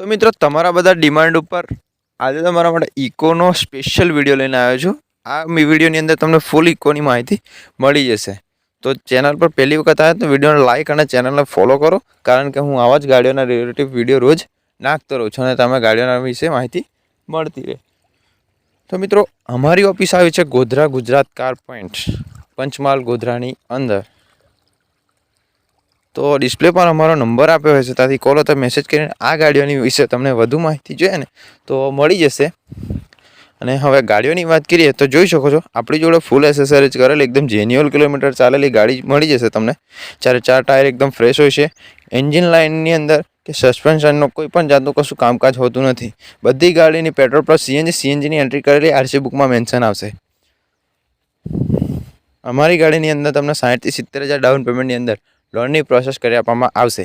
તો મિત્રો, તમારા બધા ડિમાન્ડ ઉપર આજે તમારા માટે ઇકોનો સ્પેશિયલ વીડિયો લઈને આવ્યો છું. આ વિડીયોની અંદર તમને ફૂલ ઇકોની માહિતી મળી જશે. તો ચેનલ પર પહેલી વખત આવે તો વિડીયોને લાઇક અને ચેનલને ફોલો કરો, કારણ કે હું આવા જ ગાડીઓના રિલેટિવ વીડિયો રોજ નાખતો રહું છું અને તમે ગાડીઓના વિશે માહિતી મળતી રહે. તો મિત્રો, અમારી ઓફિસ આવી છે ગોધરા ગુજરાત કાર પોઈન્ટ પંચમહાલ ગોધરાની અંદર. તો ડિસ્પ્લે પર અમારો નંબર આપ્યો હોય છે ત્યાંથી કોલ તો મેસેજ કરીને આ ગાડીઓની વિશે તમને વધુ માહિતી જોઈએ ને, તો મળી જશે. અને હવે ગાડીઓની વાત કરીએ તો જોઈ શકો છો, આપણી જોડે ફૂલ એસેસરીઝ કરેલી, એકદમ જેન્યુઅલ કિલોમીટર ચાલેલી ગાડી મળી જશે તમને. ચારે ચાર ટાયર એકદમ ફ્રેશ હોય છે એન્જિન લાઇનની અંદર કે સસ્પેન્શનનો કોઈ પણ જાતનું કશું કામકાજ હોતું નથી. બધી ગાડીની પેટ્રોલ પ્લસ સીએનજી સીએનજીની એન્ટ્રી કરેલી આરસી બુકમાં મેન્શન આવશે. અમારી ગાડીની અંદર તમને સાઠથી સિત્તેર હજાર ડાઉન પેમેન્ટની અંદર લોનની પ્રોસેસ કરી આપવામાં આવશે.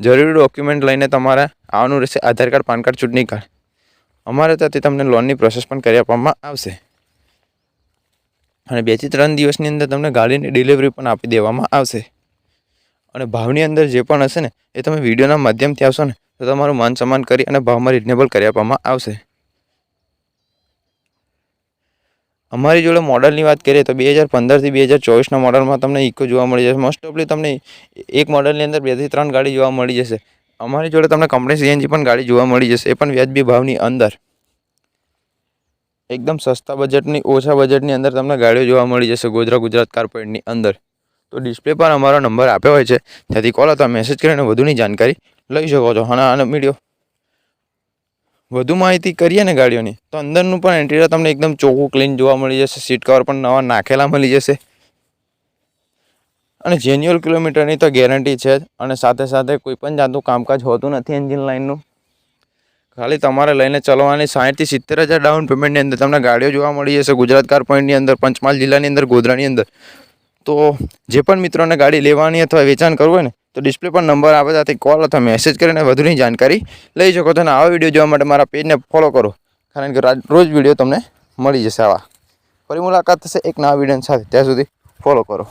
જરૂરી ડોક્યુમેન્ટ લઈને તમારે આવવાનું રહેશે. આધાર કાર્ડ, પાન કાર્ડ, ચૂંટણી કાર્ડ. અમારે ત્યાંથી તમને લોનની પ્રોસેસ પણ કરી આપવામાં આવશે. અને બેથી ત્રણ દિવસની અંદર તમને ગાડીની ડિલિવરી પણ આપી દેવામાં આવશે. અને ભાવની અંદર જે પણ હશે ને, એ તમે વિડીયોના માધ્યમથી આવશો ને, તો તમારું માન સન્માન કરી અને ભાવમાં રિઝનેબલ કરી આપવામાં આવશે. અમારી જોડે મોડલની વાત કરીએ તો બે હજાર પંદરથી બે હજાર ચોવીસના મોડલમાં તમને ઇકો જોવા મળી જશે. મોસ્ટ ઓફલી તમને એક મોડલની અંદર બેથી ત્રણ ગાડી જોવા મળી જશે. અમારી જોડે તમને કંપની સીએનજી પણ ગાડી જોવા મળી જશે. એ પણ વ્યાજબી ભાવની અંદર. એકદમ સસ્તા બજેટની ઓછા બજેટની અંદર તમને ગાડીઓ જોવા મળી જશે ગોધરા ગુજરાત કાર્પોરેટની અંદર. તો ડિસ્પ્લે પર અમારો નંબર આપ્યો હોય છે. ત્યાંથી કોલ અથવા મેસેજ કરીને વધુની જાણકારી લઈ શકો છો. અને આનો વીડિયો વધુ માહિતી કરીએ ને ગાડીઓની, તો અંદરનું પણ ઇન્ટિરિયર તમને એકદમ ચોખ્ખું ક્લીન જોવા મળી જશે. સીટ કવર પણ નવા નાખેલા મળી જશે. અને જેન્યુઅલ કિલોમીટરની તો ગેરંટી છે અને સાથે સાથે કોઈ પણ જાતનું કામકાજ હોતું નથી એન્જિન લાઇનનું ખાલી તમારે લઈને ચલાવવાની સાઠથી સિત્તેર હજાર ડાઉન પેમેન્ટની અંદર તમને ગાડીઓ જોવા મળી જશે. ગુજરાત કાર પોઈન્ટની અંદર, પંચમહાલ જિલ્લાની અંદર, ગોધરાની અંદર. તો જે પણ મિત્રોને ગાડી લેવાની અથવા વેચાણ કરવું હોય ને તો ડિસ્પ્લે પર નંબર આવે ત્યાંથી કોલ અથવા મેસેજ કરીને વધુની જાણકારી લઈ શકો છો આવા વીડિયો જોવા માટે મારા પેજને ફોલો કરો. કારણ કે રોજ વીડિયો તમને મળી જશે આવા. ફરી મુલાકાત થશે એક નવા વીડિયો સાથે. ત્યાં સુધી ફોલો કરો.